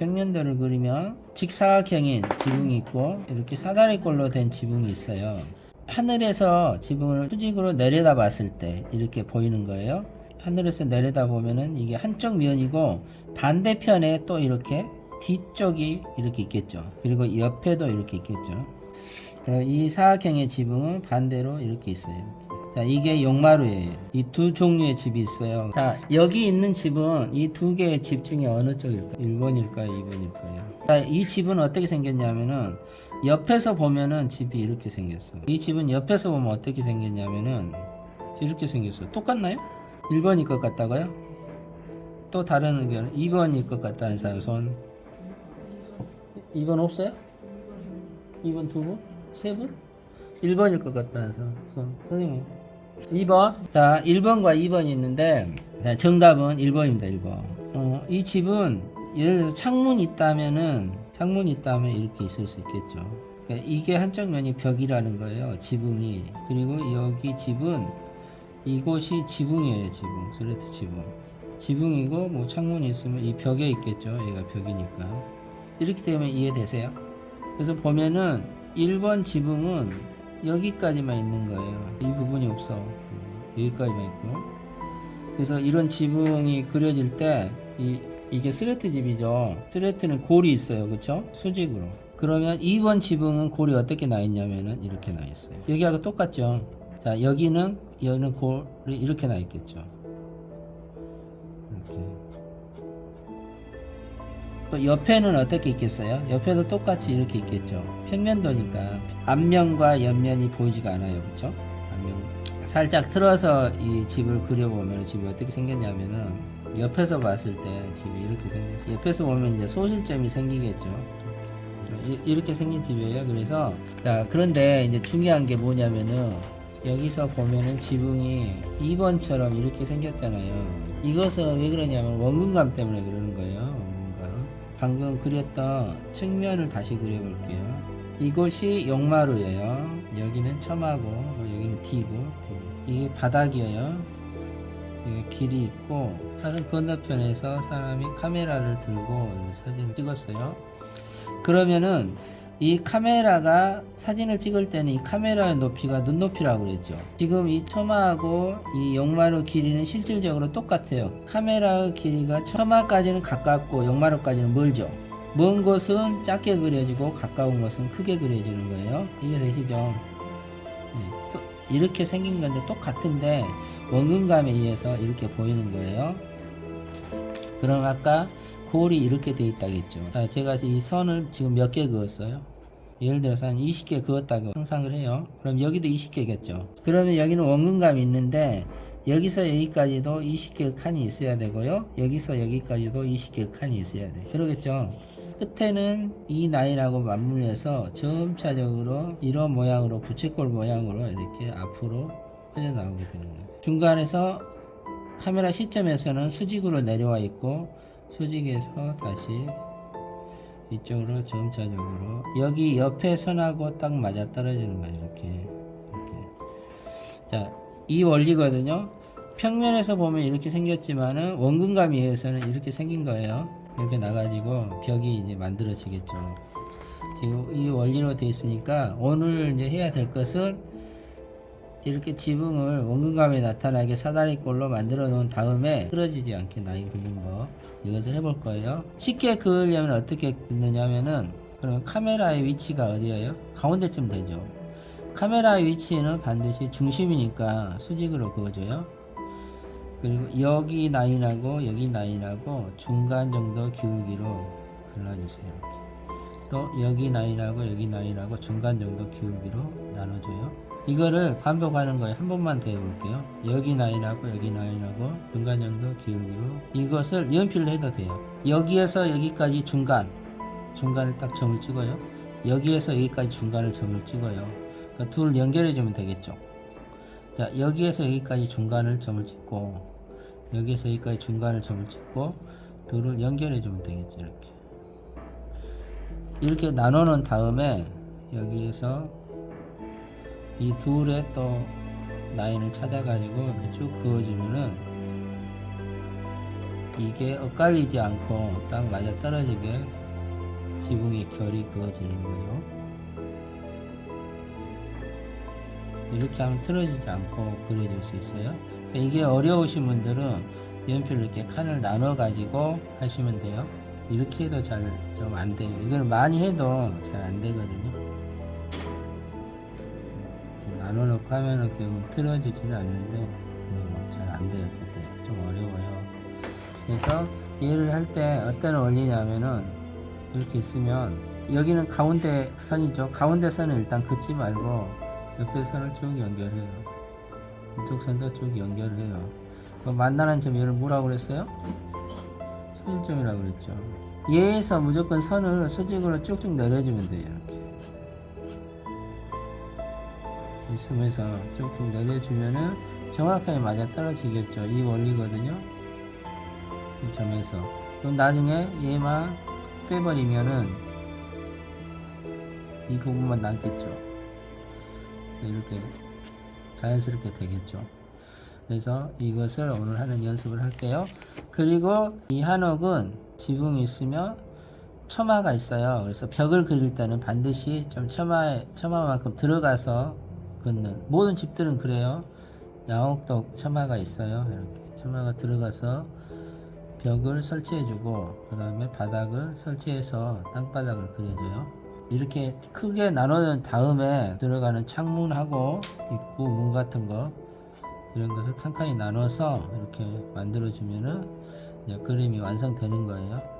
평면도를 그리면 직사각형인 지붕이 있고 이렇게 사다리꼴로 된 지붕이 있어요. 하늘에서 지붕을 수직으로 내려다 봤을 때 이렇게 보이는 거예요. 하늘에서 내려다 보면은 이게 한쪽 면이고 반대편에 또 이렇게 뒤쪽이 이렇게 있겠죠. 그리고 옆에도 이렇게 있겠죠. 그리고 이 사각형의 지붕은 반대로 이렇게 있어요. 이렇게. 자, 이게 용마루예요. 이 두 종류의 집이 있어요. 자, 여기 있는 집은 이 두 개의 집 중에 어느 쪽일까요? 1번일까요? 2번일까요? 자, 이 집은 어떻게 생겼냐면은 옆에서 보면은 집이 이렇게 생겼어. 이 집은 옆에서 보면 어떻게 생겼냐면은 이렇게 생겼어. 똑같나요? 1번일 것 같다고요? 또 다른 의견 2번일 것 같다는 사람 손 2번 없어요? 2번 두 분? 세 분? 1번일 것 같다는 사람 손 선생님 2번. 자 1번과 2번이 있는데 자, 정답은 1번입니다 1번. 어, 이 집은 예를 들어서 창문이 있다면은 창문이 있다면 이렇게 있을 수 있겠죠. 그러니까 이게 한쪽 면이 벽이라는 거예요 지붕이. 그리고 여기 집은 이곳이 지붕이에요 지붕. 슬레트 지붕. 지붕이고 뭐 창문이 있으면 이 벽에 있겠죠. 얘가 벽이니까. 이렇게 되면 이해되세요? 그래서 보면은 1번 지붕은 여기까지만 있는 거예요. 이 부분이 없어. 여기까지만 있고. 그래서 이런 지붕이 그려질 때 이, 이게 스레트 집이죠. 스레트는 골이 있어요. 그쵸? 수직으로. 그러면 2번 지붕은 골이 어떻게 나 있냐면은 이렇게 나 있어요. 여기하고 똑같죠? 자 여기는 여기는 골이 이렇게 나 있겠죠 또 옆에는 어떻게 있겠어요? 옆에도 똑같이 이렇게 있겠죠. 평면도니까 앞면과 옆면이 보이지가 않아요, 그렇죠? 살짝 틀어서 이 집을 그려보면 집이 어떻게 생겼냐면은 옆에서 봤을 때 집이 이렇게 생겼어요. 옆에서 보면 이제 소실점이 생기겠죠. 이렇게 생긴 집이에요. 그래서 자 그런데 이제 중요한 게 뭐냐면은 여기서 보면은 지붕이 2번처럼 이렇게 생겼잖아요. 이것은 왜 그러냐면 원근감 때문에 그러는 거예요. 방금 그렸던 측면을 다시 그려볼게요. 이곳이 용마루예요. 여기는 첨하고 뭐 여기는 D고. 이게 바닥이에요. 이게 길이 있고 사진 건너편에서 사람이 카메라를 들고 사진을 찍었어요. 그러면은 이 카메라가 사진을 찍을 때는 이 카메라의 높이가 눈높이라고 그랬죠. 지금 이 처마하고 이 용마루 길이는 실질적으로 똑같아요. 카메라의 길이가 처마까지는 가깝고 용마루까지는 멀죠. 먼 곳은 작게 그려지고 가까운 곳은 크게 그려지는 거예요. 이해되시죠? 네, 또 이렇게 생긴 건데 똑같은데 원근감에 의해서 이렇게 보이는 거예요. 그럼 아까 골이 이렇게 돼 있다겠죠. 자, 제가 이 선을 지금 몇 개 그었어요? 예를 들어서 한 20개 그었다고 상상을 해요. 그럼 여기도 20개겠죠. 그러면 여기는 원근감이 있는데 여기서 여기까지도 20개 칸이 있어야 되고요. 여기서 여기까지도 20개 칸이 있어야 돼. 그러겠죠. 끝에는 이 라인하고 맞물려서 점차적으로 이런 모양으로 부채꼴 모양으로 이렇게 앞으로 퍼져나오게 되는 거예요. 중간에서 카메라 시점에서는 수직으로 내려와 있고 수직에서 다시 이쪽으로 점차적으로 여기 옆에 선하고 딱 맞아 떨어지는 거예요 이렇게. 이렇게. 자이 원리거든요. 평면에서 보면 이렇게 생겼지만은 원근감에 의해서는 이렇게 생긴 거예요. 이렇게 나가지고 벽이 이제 만들어지겠죠. 지금 이 원리로 되어 있으니까 오늘 이제 해야 될 것은 이렇게 지붕을 원근감에 나타나게 사다리꼴로 만들어 놓은 다음에 틀어지지 않게 라인 그는 거 이것을 해볼 거예요 쉽게 그으려면 어떻게 긋느냐 면은 그러면 카메라의 위치가 어디예요? 가운데쯤 되죠 카메라의 위치는 반드시 중심이니까 수직으로 그어줘요 그리고 여기 라인하고 여기 라인하고 중간 정도 기울기로 갈라주세요 이렇게. 또 여기 라인하고 여기 라인하고 중간 정도 기울기로 나눠줘요 이거를 반복하는 거예요. 한 번만 더 해볼게요. 여기 라인하고 여기 라인하고 중간 정도 기울기로 이것을 연필로 해도 돼요. 여기에서 여기까지 중간 중간을 딱 점을 찍어요. 여기에서 여기까지 중간을 점을 찍어요. 그러니까 둘 연결해 주면 되겠죠. 자 여기에서 여기까지 중간을 점을 찍고 여기에서 여기까지 중간을 점을 찍고 둘을 연결해 주면 되겠죠. 이렇게 이렇게 놓은 다음에 여기에서 이 둘의 또 라인을 찾아가지고 쭉 그어주면은 이게 엇갈리지 않고 딱 맞아 떨어지게 지붕의 결이 그어지는 거예요. 이렇게 하면 틀어지지 않고 그려줄 수 있어요. 그러니까 이게 어려우신 분들은 연필로 이렇게 칸을 나눠 가지고 하시면 돼요. 이렇게 해도 잘 좀 안 돼요. 이걸 많이 해도 잘 안 되거든요. 나눠 놓고 하면은 결국 틀어지지는 않는데 잘 안 돼요. 어쨌든 좀 어려워요. 그래서 얘를 할 때 어떤 원리냐면은 이렇게 있으면 여기는 가운데 선이죠. 가운데 선을 일단 긋지 말고 옆에 선을 쭉 연결해요. 이쪽 선도 쭉 연결을 해요. 그 만나는 점 얘를 뭐라고 그랬어요? 소진점이라고 그랬죠. 얘에서 무조건 선을 수직으로 쭉쭉 내려주면 돼요. 이렇게. 이 섬에서 쭉쭉 내려주면은 정확하게 맞아 떨어지겠죠. 이 원리거든요. 이 점에서. 그럼 나중에 얘만 빼버리면은 이 부분만 남겠죠. 이렇게 자연스럽게 되겠죠. 그래서 이것을 오늘 하는 연습을 할게요. 그리고 이 한옥은 지붕이 있으면 처마가 있어요. 그래서 벽을 그릴 때는 반드시 좀 처마에 처마만큼 들어가서 긋는 모든 집들은 그래요. 양옥도 처마가 있어요. 이렇게 처마가 들어가서 벽을 설치해주고 그 다음에 바닥을 설치해서 땅바닥을 그려줘요. 이렇게 크게 나누는 다음에 들어가는 창문하고 입구 문 같은 거 이런 것을 칸칸이 나눠서 이렇게 만들어 주면은 그림이 완성되는 거예요.